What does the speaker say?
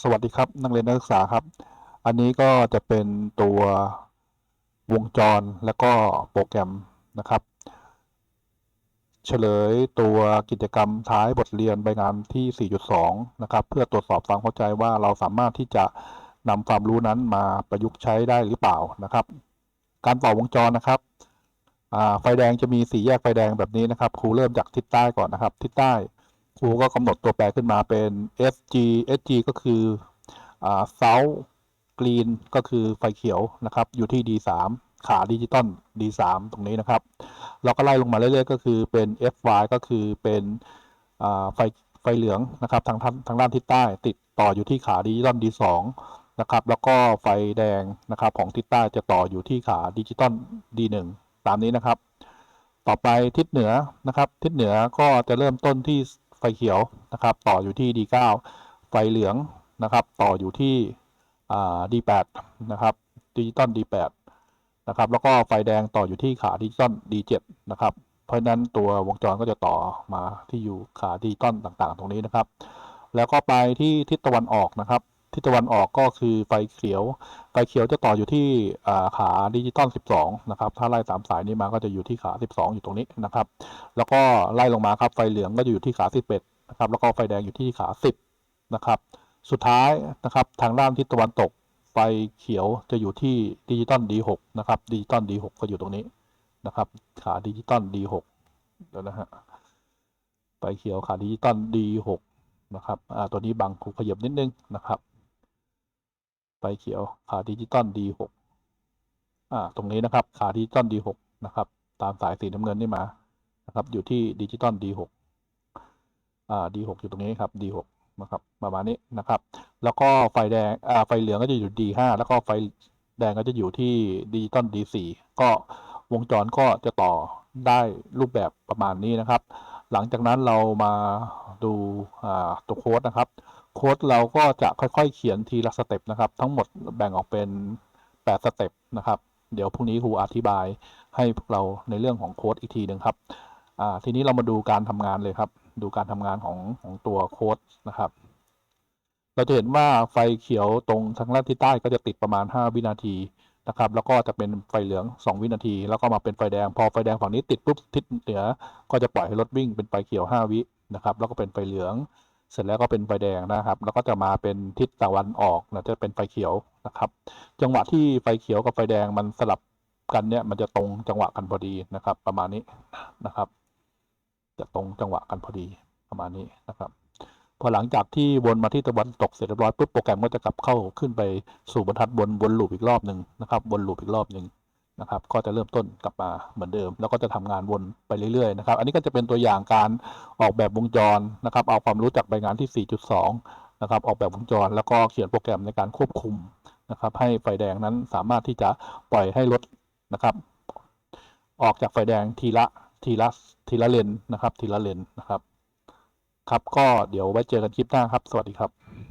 สวัสดีครับ นักเรียนนักศึกษาครับ อันนี้ก็จะเป็นตัววงจรและก็โปรแกรมนะครับ เฉลยตัวกิจกรรมท้ายบทเรียนใบงานที่ 4.2 นะครับ เพื่อตรวจสอบความเข้าใจว่าเราสามารถที่จะนำความรู้นั้นมาประยุกต์ใช้ได้หรือเปล่านะครับ การต่อวงจรนะครับไฟแดงจะมีสีแยกไฟแดงแบบนี้นะครับครูเริ่มจากทิศใต้ก่อนนะครับ ทิศใต้ รูก็กำหนดตัวแปรขึ้นมาเป็น SG SG ก็คืออ่า South Green ก็คือไฟเขียวนะครับ อยู่ที่ D3 ขาดิจิตอล D3 ตรงนี้นะครับ เราก็ไล่ลงมาเรื่อยๆ ก็คือเป็น FY ก็คือเป็นอ่าไฟไฟเหลืองนะครับทางทางทางด้านทิศใต้ ติดต่ออยู่ที่ขาดิจิตอล D2 นะครับแล้วก็ไฟแดงนะครับของทิศใต้จะต่ออยู่ที่ขาดิจิตอล D1 ตามนี้นะครับ ต่อไปทิศเหนือนะครับ ทิศเหนือก็จะเริ่มต้นที่ ไฟเขียวนะครับ ต่ออยู่ที่ D9 ไฟเหลืองนะครับ ต่ออยู่ที่ D8 นะครับดิจิตอล D8 นะครับ แล้วก็ไฟแดงต่ออยู่ที่ขาดิจิตอล D7 นะครับ เพราะฉะนั้นตัววงจรก็จะต่อมาที่อยู่ขาดิจิตอลต่างๆ ตรงนี้นะครับ แล้วก็ไปที่ทิศตะวันออกนะครับ ทิศตะวันออกก็คือไฟเขียว ไฟเขียวจะต่ออยู่ที่ขาดิจิตอล 12 นะครับ ถ้าไล่สามสายนี้มาก็จะอยู่ที่ขา 12 อยู่ตรงนี้นะครับ แล้วก็ไล่ลงมาครับ ไฟเหลืองก็จะอยู่ที่ขา 11 นะครับ แล้วก็ไฟแดงอยู่ที่ขา 10 นะครับ สุดท้ายนะครับทางด้านทิศตะวันตก ไฟเขียวจะอยู่ที่ดิจิตอล D6 นะครับ ดิจิตอล D6 ก็อยู่ตรงนี้นะครับ ขาดิจิตอล D6 เดี๋ยวนะฮะ ไฟเขียวขาดิจิตอล D6 นะครับ ตัวนี้บังครูขยับนิดนึงนะครับ ไฟเขียวขาดิจิตอล D6 อ่าตรงนี้นะครับขาดิจิตอล D6 นะครับ ตามสายสีน้ำเงินนี่มานะครับ อยู่ที่ดิจิตอล D6 อ่า D6 อยู่ตรงนี้ครับ D6 นะครับประมาณนี้นะครับ แล้วก็ไฟแดงอ่าไฟเหลืองก็จะอยู่ D5 แล้วก็ไฟแดงก็จะอยู่ที่ดิจิตอล D4 ก็วงจรก็จะต่อได้รูปแบบประมาณนี้นะครับ หลังจากนั้นเรามาดูอ่าตัวโค้ดนะครับ โค้ดเราก็จะค่อยๆ เขียนทีละสเต็ปนะครับ ทั้งหมดแบ่งออกเป็น 8 สเต็ปนะครับ เดี๋ยวพรุ่งนี้ครูอธิบายให้พวกเราในเรื่องของโค้ดอีกทีหนึ่งครับทีนี้เรามาดูการทำงานเลยครับ ดูการทำงานของของตัวโค้ดนะครับ เราจะเห็นว่าไฟเขียวตรงทางด้านทิศใต้ก็จะติดประมาณ 5 วินาทีนะครับ แล้วก็จะเป็นไฟเหลือง 2 วินาที แล้วก็มาเป็นไฟแดง พอไฟแดงฝั่งนี้ติดปุ๊บทิศเหนือ ก็จะปล่อยให้รถวิ่งเป็นไฟเขียว 5 วินะครับ แล้วก็เป็นไฟเหลือง เสร็จแล้วก็เป็นไฟแดงนะครับ แล้วก็จะมาเป็นทิศตะวันออกนะจะเป็นไฟเขียวนะครับ จังหวะที่ไฟเขียวกับไฟแดงมันสลับกันเนี่ยมันจะตรงจังหวะกันพอดีนะครับ ประมาณนี้นะครับ จะตรงจังหวะกันพอดีประมาณนี้นะครับ พอหลังจากที่วนมาที่ตะวันตกเสร็จเรียบร้อยปุ๊บโปรแกรมก็จะกลับเข้าขึ้นไปสู่บรรทัดบนวนลูปอีกรอบหนึ่งนะครับวนลูปอีกรอบหนึ่ง นะครับ ก็จะเริ่มต้นกลับมาเหมือนเดิม แล้วก็จะทำงานวนไปเรื่อยๆนะครับ อันนี้ก็จะเป็นตัวอย่างการออกแบบวงจรนะครับ เอาความรู้จากใบงานที่ 4.2 นะครับ ออกแบบวงจร แล้วก็เขียนโปรแกรมในการควบคุมนะครับ ให้ไฟแดงนั้นสามารถที่จะปล่อยให้รถนะครับ ออกจากไฟแดงทีละทีละทีละเลนนะครับ ทีละเลนนะครับ ครับก็เดี๋ยวไว้เจอกันคลิปหน้าครับ สวัสดีครับ